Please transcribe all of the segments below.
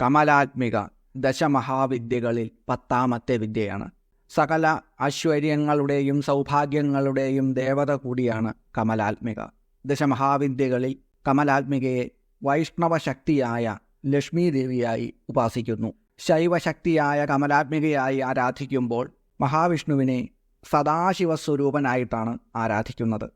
കമലാത്മിക ദശമഹാവിദ്യകളിൽ പത്താമത്തെ വിദ്യയാണ്. സകല ഐശ്വര്യങ്ങളുടെയും സൗഭാഗ്യങ്ങളുടെയും ദേവത കൂടിയാണ് കമലാത്മിക. ദശമഹാവിദ്യകളിൽ കമലാത്മികയെ വൈഷ്ണവ ശക്തിയായ ലക്ഷ്മി ദേവിയായി ഉപാസിക്കുന്നു. ശൈവശക്തിയായ കമലാത്മികയായി ആരാധിക്കുമ്പോൾ മഹാവിഷ്ണുവിനെ സദാശിവസ്വരൂപനായിട്ടാണ് ആരാധിക്കുന്നത്.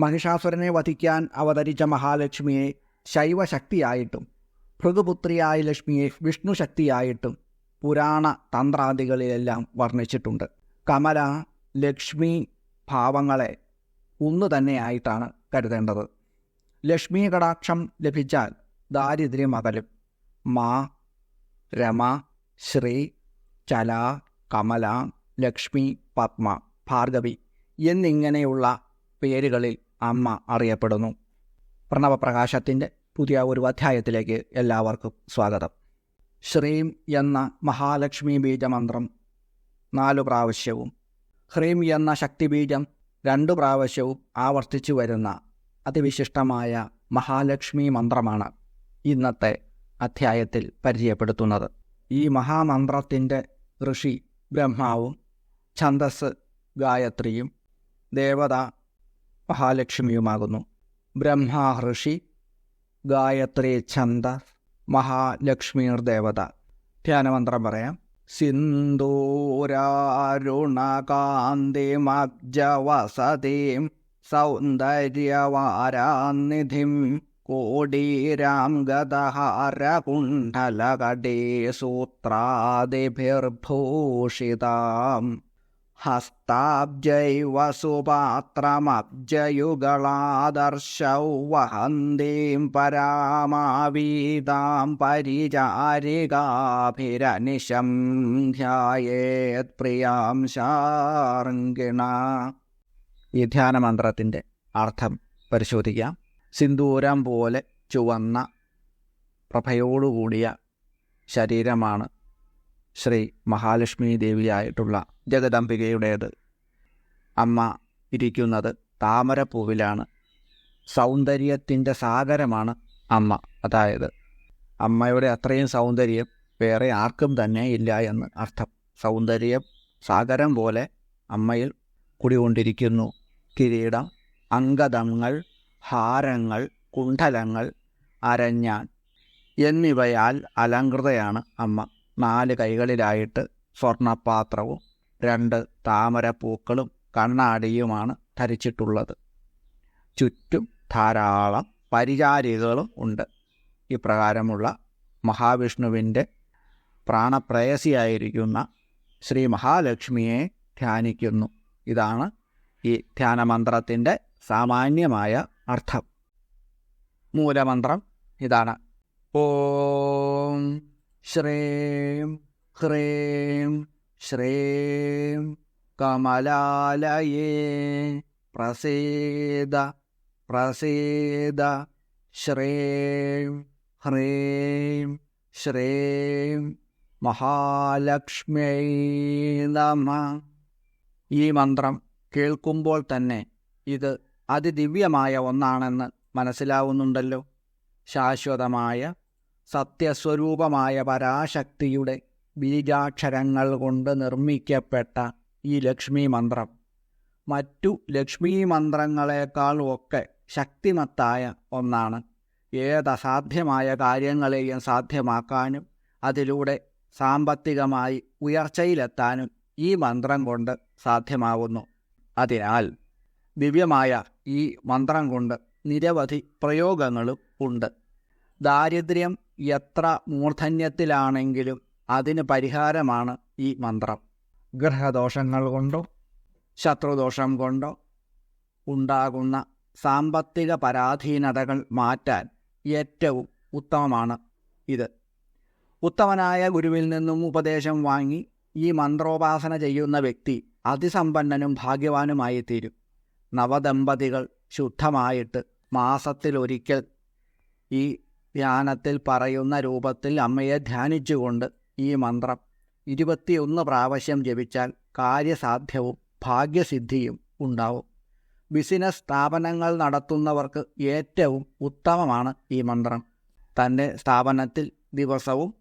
മഹിഷാസുരനെ വധിക്കാൻ അവതരിച്ച മഹാലക്ഷ്മിയെ ശൈവശക്തിയായിട്ടും ഭൃഗുപുത്രിയായ ലക്ഷ്മിയെ വിഷ്ണു ശക്തിയായിട്ടും പുരാണ തന്ത്രാദികളിലെല്ലാം വർണിച്ചിട്ടുണ്ട്. കമല ലക്ഷ്മി ഭാവങ്ങളെ ഒന്നു തന്നെയായിട്ടാണ് കരുതേണ്ടത്. ലക്ഷ്മി കടാക്ഷം ലഭിച്ചാൽ ദാരിദ്ര്യം അകലും. മാ രമ ശ്രീ ചല കമല ലക്ഷ്മി പത്മ ഭാർഗവി എന്നിങ്ങനെയുള്ള പേരുകളിൽ അമ്മ അറിയപ്പെടുന്നു. പ്രണവപ്രകാശത്തിന്റെ പുതിയ ഒരു അധ്യായത്തിലേക്ക് എല്ലാവർക്കും സ്വാഗതം. ശ്രീം എന്ന മഹാലക്ഷ്മി ബീജമന്ത്രം നാലു പ്രാവശ്യവും ഹ്രീം എന്ന ശക്തിബീജം രണ്ടു പ്രാവശ്യവും ആവർത്തിച്ചു വരുന്ന അതിവിശിഷ്ടമായ മഹാലക്ഷ്മി മന്ത്രമാണ് ഇന്നത്തെ അധ്യായത്തിൽ പരിചയപ്പെടുത്തുന്നത്. ഈ മഹാമന്ത്രത്തിന്റെ ഋഷി ബ്രഹ്മാവും ഛന്ദസ് ഗായത്രിയും ദേവത മഹാലക്ഷ്മിയുമാകുന്നു. ബ്രഹ്മ ഋഷി ഗായത്രി ഛന്ദ മഹാലക്ഷ്മീർ ദേവത ധ്യാനമന്ത്രം പറയാം. സിന്ദൂരാരുണകാന്തിമബ്ജവസതിം സൗന്ദര്യവാരാനിധിം കോടീരാം ഗതഹാരകുണ്ഠലകടേ സൂത്രാദിഭിർഭൂഷിതാം. ഹസ്താബ്ജൈവ സുപാത്രമബ്ജയുഗളാദർശൗ വഹന്തീം പരാമാവീതാം പരിചാരികാഭിരനിശം ധ്യായേത് പ്രിയാം ശാർഗിണ ഈ ധ്യാനമന്ത്രത്തിന്റെ അർത്ഥം പരിശോധിക്കാം. സിന്ദൂരം പോലെ ചുവന്ന പ്രഭയോടുകൂടിയ ശരീരമാണ് ശ്രീ മഹാലക്ഷ്മി ദേവിയായിട്ടുള്ള ജഗദംബികയുടേത്. അമ്മ ഇരിക്കുന്നത് താമരപ്പൂവിലാണ്. സൗന്ദര്യത്തിന്റെ സാഗരമാണ് അമ്മ. അതായത് അമ്മയുടെ അത്രയും സൗന്ദര്യം വേറെ ആർക്കും തന്നെ ഇല്ല എന്ന് അർത്ഥം. സൗന്ദര്യം സാഗരം പോലെ അമ്മയിൽ കുടികൊണ്ടിരിക്കുന്നു. കിരീടം അങ്കദങ്ങൾ ഹാരങ്ങൾ കുണ്ഠലങ്ങൾ അരഞ്ഞാൻ എന്നിവയാൽ അലങ്കൃതയാണ് അമ്മ. നാല് കൈകളിലായിട്ട് സ്വർണപാത്രവും രണ്ട് താമരപ്പൂക്കളും കണ്ണാടിയുമാണ് ധരിച്ചിട്ടുള്ളത്. ചുറ്റും ധാരാളം പരിചാരികളും ഉണ്ട്. ഇപ്രകാരമുള്ള മഹാവിഷ്ണുവിന്റെ പ്രാണപ്രേയസിയായിരിക്കുന്ന ശ്രീ മഹാലക്ഷ്മിയെ ധ്യാനിക്കുന്നു. ഇതാണ് ഈ ധ്യാനമന്ത്രത്തിന്റെ സാമാന്യമായ അർത്ഥം. മൂലമന്ത്രം ഇതാണ്. ഓം ശ്രീം ഹ്രീം ശ്രീം കമലാലയേ പ്രസീദ പ്രസീദ ശ്രീം ഹ്രീം ശ്രീം മഹാലക്ഷ്മി നമ. ഈ മന്ത്രം കേൾക്കുമ്പോൾ തന്നെ ഇത് അതിദിവ്യമായ ഒന്നാണെന്ന് മനസ്സിലാവുന്നുണ്ടല്ലോ. ശാശ്വതമായ സത്യസ്വരൂപമായ പരാശക്തിയുടെ ബീജാക്ഷരങ്ങൾ കൊണ്ട് നിർമ്മിക്കപ്പെട്ട ഈ ലക്ഷ്മി മന്ത്രം. മറ്റു ലക്ഷ്മി മന്ത്രങ്ങളെക്കാൾ ഒക്കെ ശക്തിമത്തായ ഒന്നാണ്. ഏതസാധ്യമായ കാര്യങ്ങളെയും സാധ്യമാക്കാനും അതിലൂടെ സാമ്പത്തികമായി ഉയർച്ചയിലെത്താനും ഈ മന്ത്രം കൊണ്ട് സാധ്യമാവുന്നു. അതിനാൽ ദിവ്യമായ ഈ മന്ത്രം കൊണ്ട് നിരവധി പ്രയോഗങ്ങളും ഉണ്ട്. ദാരിദ്ര്യം എത്ര മൂർധന്യത്തിലാണെങ്കിലും അതിന് പരിഹാരമാണ് ഈ മന്ത്രം. ഗ്രഹദോഷങ്ങൾ കൊണ്ടോ? ശത്രുദോഷം കൊണ്ടോ? ഉണ്ടാകുന്ന സാമ്പത്തിക പരാധീനതകൾ മാറ്റാൻ ഏറ്റവും ഉത്തമമാണ് ഇത്. ഉത്തമനായ ഗുരുവിൽ നിന്നും ഉപദേശം വാങ്ങി ഈ മന്ത്രോപാസന ചെയ്യുന്ന വ്യക്തി അതിസമ്പന്നനും ഭാഗ്യവാനുമായി തീരും നവദമ്പതികൾ ശുദ്ധമായിട്ട് മാസത്തിലൊരിക്കൽ ഈ ധ്യാനത്തിൽ പറയുന്ന രൂപത്തിൽ അമ്മയെ ധ്യാനിച്ചുകൊണ്ട് ഈ മന്ത്രം ഇരുപത്തിയൊന്ന് പ്രാവശ്യം ജപിച്ചാൽ കാര്യസാധ്യവും ഭാഗ്യസിദ്ധിയും ഉണ്ടാവും. ബിസിനസ് സ്ഥാപനങ്ങൾ നടത്തുന്നവർക്ക് ഏറ്റവും ഉത്തമമാണ് ഈ മന്ത്രം. തന്റെ സ്ഥാപനത്തിൽ ദിവസവും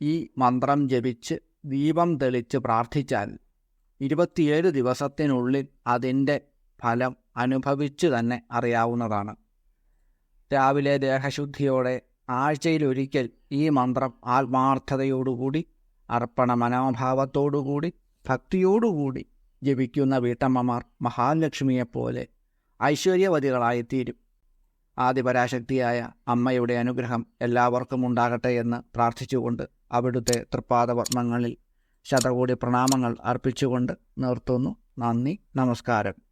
ഈ മന്ത്രം ജപിച്ച് ദീപം തെളിച്ച് പ്രാർത്ഥിച്ചാൽ ഇരുപത്തിയേഴ് ദിവസത്തിനുള്ളിൽ അതിന്റെ ഫലം അനുഭവിച്ചു തന്നെ അറിയാവുന്നതാണ്. രാവിലെ ദേഹശുദ്ധിയോടെ ആഴ്ചയിലൊരിക്കൽ ഈ മന്ത്രം ആത്മാർത്ഥതയോടുകൂടി അർപ്പണ മനോഭാവത്തോടുകൂടി ഭക്തിയോടുകൂടി ജപിക്കുന്ന വീട്ടമ്മമാർ മഹാലക്ഷ്മിയെപ്പോലെ ഐശ്വര്യവതികളായിത്തീരും. ആദിപരാശക്തിയായ അമ്മയുടെ അനുഗ്രഹം എല്ലാവർക്കും ഉണ്ടാകട്ടെ എന്ന് പ്രാർത്ഥിച്ചുകൊണ്ട് അവിടുത്തെ തൃപ്പാദപത്മങ്ങളിൽ ശതകോടി പ്രണാമങ്ങൾ അർപ്പിച്ചുകൊണ്ട് നിർത്തുന്നു. നന്ദി നമസ്കാരം.